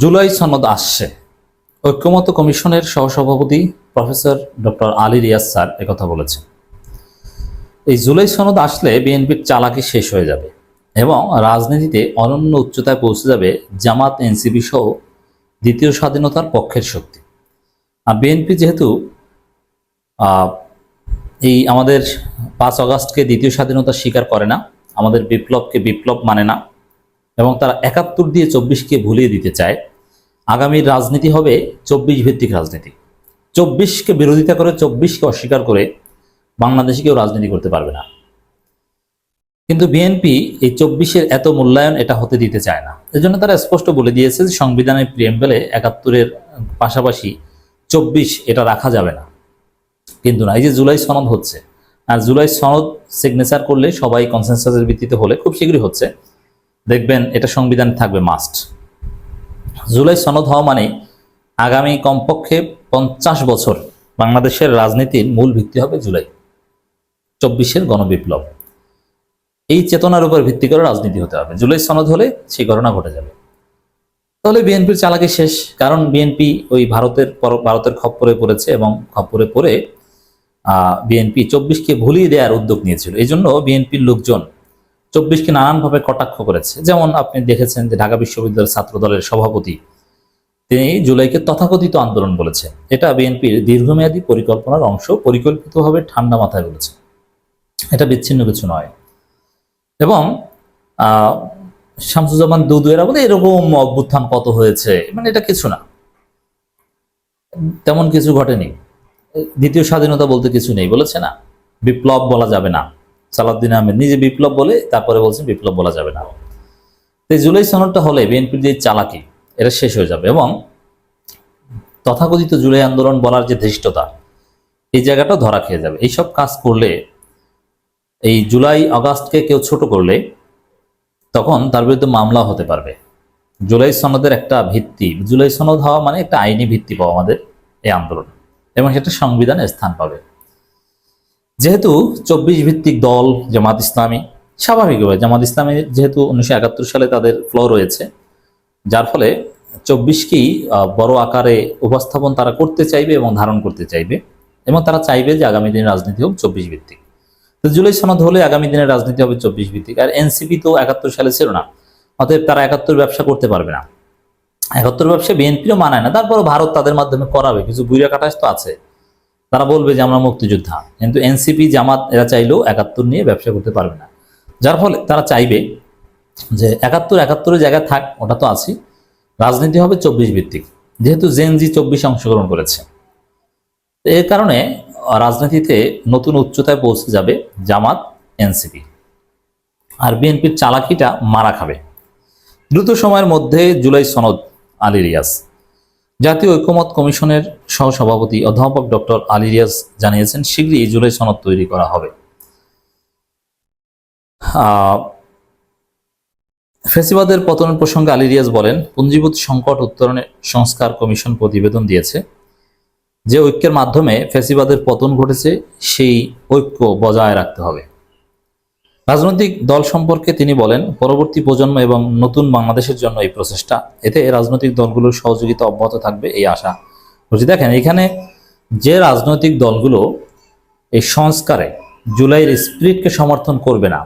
জুলাই সনদ আসছে। ঐক্যমত কমিশনের সহসভাপতি professor doctor Ali Riaz sir একথা বলেছেন। এই জুলাই সনদ আসলে বিএনপির চালাকি শেষ হয়ে যাবে এবং রাজনীতিতে অনন্য উচ্চতায় পৌঁছে যাবে জামাত, এনসিপি সহ দ্বিতীয় স্বাধীনতার পক্ষের শক্তি। আর বিএনপি যেহেতু এই আমাদের পাঁচ অগাস্টকে দ্বিতীয় স্বাধীনতা স্বীকার করে না, আমাদের বিপ্লবকে বিপ্লব মানে না এবং তারা একাত্তর দিয়ে চব্বিশকে ভুলিয়ে দিতে চায়। আগামীর রাজনীতি হবে চব্বিশ ভিত্তিক রাজনীতি। চব্বিশকে বিরোধিতা করে, চব্বিশকে অস্বীকার করে বাংলাদেশে কেউ রাজনীতি করতে পারবে না। কিন্তু বিএনপি এই চব্বিশের এত মূল্যায়ন এটা হতে দিতে চায় না। এজন্য তারা স্পষ্ট বলে দিয়েছে যে সংবিধানের প্রিয়েম্বেলে একাত্তরের পাশাপাশি চব্বিশ এটা রাখা যাবে না। কিন্তু না, এই যে জুলাই সনদ হচ্ছে, আর জুলাই সনদ সিগনেচার করলে সবাই কনসেনসাসের ভিত্তিতে হলে খুব শীঘ্রই হচ্ছে। দেখবেন এটা সংবিধানে থাকবে মাস্ট জুলাই সনদ হওয়া মানে আগামী কমপক্ষে পঞ্চাশ বছর বাংলাদেশের রাজনীতির মূল ভিত্তি হবে জুলাই। চব্বিশের গণবিপ্লব। এই চেতনার উপর ভিত্তি করে রাজনীতি হতে হবে। জুলাই সনদ হলে সেই ঘটনা ঘটে যাবে। তাহলে বিএনপির চালাকি শেষ, কারণ বিএনপি ওই ভারতের পর- ভারতের খপ্পরে পড়েছে এবং খপ্পরে পড়ে বিএনপি চব্বিশকে ভুলিয়ে দেওয়ার উদ্যোগ নিয়েছিল। এই জন্য বিএনপির লোকজন চব্বিশকে নানানভাবে কটাক্ষ করেছে। যেমন আপনি দেখেছেন যে ঢাকা বিশ্ববিদ্যালয়ের ছাত্র দলের সভাপতি, তিনি জুলাইকে তথাকথিত আন্দোলন বলেছেন। এটা বিএনপির দীর্ঘমেয়াদী পরিকল্পনার অংশ, পরিকল্পিতভাবে ঠান্ডা মাথায় বলেছে এটা বিচ্ছিন্ন কিছু নয়। এবং শামসুজ্জামান দুদুয়েরা বলে এরকম অভ্যুত্থান কত হয়েছে? মানে এটা কিছু না। তেমন কিছু ঘটেনি। দ্বিতীয় স্বাধীনতা বলতে কিছু নেই। বলেছে না, বিপ্লব বলা যাবে না। সালাউদ্দিন আহমেদ নিজে বিপ্লব বলে, তারপরে বলছেন বিপ্লব বলা যাবে না। এই জুলাই সনদটা হলে বিএনপির যে চালাকি, এটা শেষ হয়ে যাবে এবং তথাকথিত জুলাই আন্দোলন বলার যে ধৃষ্টতা, এই জায়গাটা ধরা খেয়ে যাবে। এইসব কাজ করলে, এই জুলাই আগস্টকে কেউ ছোট করলে, তখন তার বিরুদ্ধে মামলা হতে পারবে। জুলাই সনদের একটা ভিত্তি, জুলাই সনদ হওয়া মানে একটা আইনি ভিত্তি পাওয়া আমাদের এই আন্দোলন এবং সেটা সংবিধানে স্থান পাবে। যেহেতু চব্বিশ ভিত্তিক দল জামাত ইসলামী স্বাভাবিকভাবে জামাত ইসলামী যেহেতু উনিশশো একাত্তর সালে তাদের ফ্লো রয়েছে, যার ফলে চব্বিশকেই বড় আকারে উপস্থাপন তারা করতে চাইবে এবং ধারণ করতে চাইবে এবং তারা চাইবে যে আগামী দিনের রাজনীতি হোক চব্বিশ ভিত্তিক। তো জুলাই সনদ হলে আগামী দিনের রাজনীতি হবে চব্বিশ ভিত্তিক। আর এনসিপি তো একাত্তর সালে ছিল না, অতএব তারা একাত্তর ব্যবসা করতে পারবে না। একাত্তর ব্যবসা বিএনপিও মানায় না তারপর ভারত তাদের মাধ্যমে করাবে, কিছু বুড়িয়া কাটাস তো আছে। তারা বলবে যে আমরা মুক্তিযোদ্ধা। কিন্তু এনসিপি, জামাত এরা চাইলেও একাত্তর নিয়ে ব্যবসা করতে পারবে না। যার ফলে তারা চাইবে যে একাত্তর একাত্তরের জায়গায় থাক, ওটা তো আছি রাজনীতি হবে চব্বিশ ভিত্তিক। যেহেতু জেনজি চব্বিশ অংশগ্রহণ করেছে। এর কারণে রাজনীতিতে নতুন উচ্চতায় পৌঁছে যাবে জামাত, এনসিপি। আর বিএনপির চালাকিটা মারা খাবে। দ্রুত সময়ের মধ্যে জুলাই সনদ আলী রিয়াজ জাতীয় ঐক্যমত কমিশনের সহসভাপতি অধ্যাপক ডক্টর আলী রিয়াজ জানিয়েছেন, শীঘ্রই জুলাই সনদ তৈরি করা হবে। ফেসিবাদের পতনের প্রসঙ্গে আলী রিয়াজ বলেন, পুঞ্জীভূত সংকট উত্তরণে সংস্কার কমিশন প্রতিবেদন দিয়েছে। যে ঐক্যের মাধ্যমে ফেসিবাদের পতন ঘটেছে, সেই ঐক্য বজায় রাখতে হবে। রাজনৈতিক দল সম্পর্কে তিনি বলেন, পরবর্তী প্রজন্ম এবং নতুন বাংলাদেশের জন্য এই প্রচেষ্টা, এতে রাজনৈতিক দলগুলোর সহযোগিতা অব্যাহত থাকবে এই আশা। বলছি, দেখেন, এখানে যে রাজনৈতিক দলগুলো এই সংস্কারে জুলাইয়ের স্পিরিটকে সমর্থন করবে না,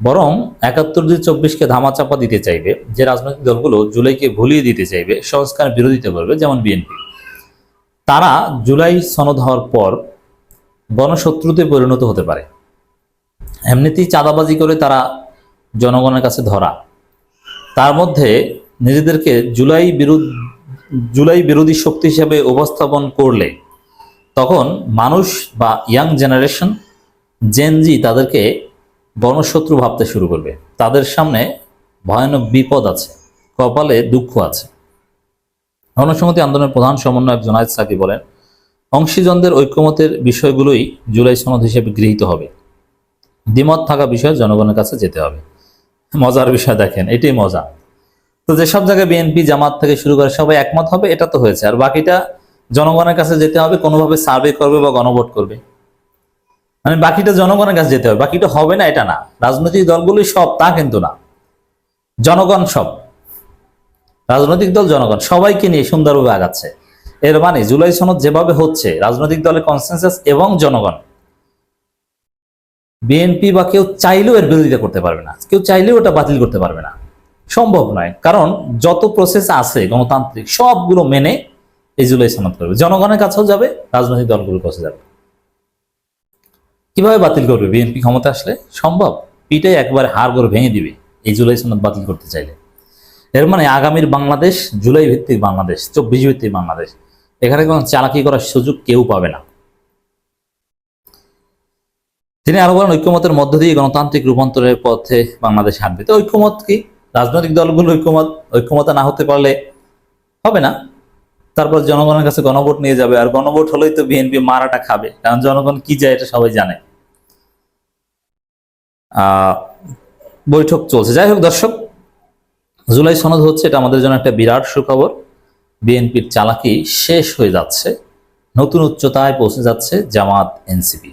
বরং একাত্তর দুই চব্বিশকে ধামাচাপা দিতে চাইবে, যে রাজনৈতিক দলগুলো জুলাইকে ভুলিয়ে দিতে চাইবে সংস্কার বিরোধিতা করবে, যেমন বিএনপি। তারা জুলাই সনদ হওয়ার পর গণশত্রুতে পরিণত হতে পারে। এমনিতেই চাঁদাবাজি করে তারা জনগণের কাছে ধরা। তার মধ্যে নিজেদেরকে জুলাই বিরোধ, জুলাই বিরোধী শক্তি হিসেবে উপস্থাপন করলে তখন মানুষ বা ইয়াং জেনারেশন জেনজি তাদেরকে গণশত্রু ভাবতে শুরু করবে। তাদের সামনে ভয়ানক বিপদ আছে, কপালে দুঃখ আছে। গণসংহতি আন্দোলনের প্রধান সমন্বয়ক জোনায়েদ সাকি বলেন, অংশীজনদের ঐক্যমতের বিষয়গুলোই জুলাই সনদ হিসেবে গৃহীত হবে। দ্বিমত থাকা বিষয়ে জনগণের কাছে যেতে হবে। মজার বিষয় দেখেন, এটাই মজা। তো যেসব জায়গায় বিএনপি জামাত থেকে শুরু করে সবাই একমত হবে, এটা তো হয়েছে। আর বাকিটা জনগণের কাছে যেতে হবে, কোনোভাবে সার্ভে করবে বা গণভোট করবে। মানে বাকিটা জনগণের কাছে যেতে হবে, বাকিটা হবে না, এটা না। রাজনৈতিক দলগুলোই সব, তা কিন্তু না। জনগণ সব। রাজনৈতিক দল, জনগণ। সবাইকে নিয়ে সুন্দরভাবে আগাচ্ছে। এর মানে জুলাই সনদ যেভাবে হচ্ছে, রাজনৈতিক দলের কনসেনসাস এবং জনগণ। বিএনপি বা কেউ চাইলেও এর বিরোধিতা করতে পারবে না। কেউ চাইলেও ওটা বাতিল করতে পারবে না। সম্ভব নয়, কারণ যত প্রসেস আছে গণতান্ত্রিক, সবগুলো মেনে এই জুলাই সনদ করবে। জনগণের কাছেও যাবে, রাজনৈতিক দলগুলোর কাছে যাবে। কীভাবে বাতিল করবে বিএনপি ক্ষমতা আসলে? সম্ভব, পিঠে একবার হাড় করে ভেঙে দিবে এই জুলাই সনদ বাতিল করতে চাইলে। এর মানে আগামীর বাংলাদেশ, জুলাই ভিত্তিক বাংলাদেশ, চব্বিশ ভিত্তিক বাংলাদেশ, এখানে কোনো চালাকি করার সুযোগ কেউ পাবে না। তিনি আরও বলেন, ঐক্যমতের মধ্য দিয়ে গণতান্ত্রিক রূপান্তরের পথে বাংলাদেশ হাঁটবে। তো ঐক্যমত কি? রাজনৈতিক দলগুলো ঐক্যমত ঐক্যমত না হতে পারলে হবে না। তারপর জনগণের কাছে গণভোট নিয়ে যাবে, আর গণভোট হলেই তো বিএনপি মারাটা খাবে, কারণ জনগণ কি যায় এটা সবাই জানে। বৈঠক চলছে। যাই হোক দর্শক, জুলাই সনদ হচ্ছে, এটা আমাদের জন্য একটা বিরাট সুখবর। বিএনপির চালাকি শেষ হয়ে যাচ্ছে, নতুন উচ্চতায় পৌঁছে যাচ্ছে জামাত এনসিপি।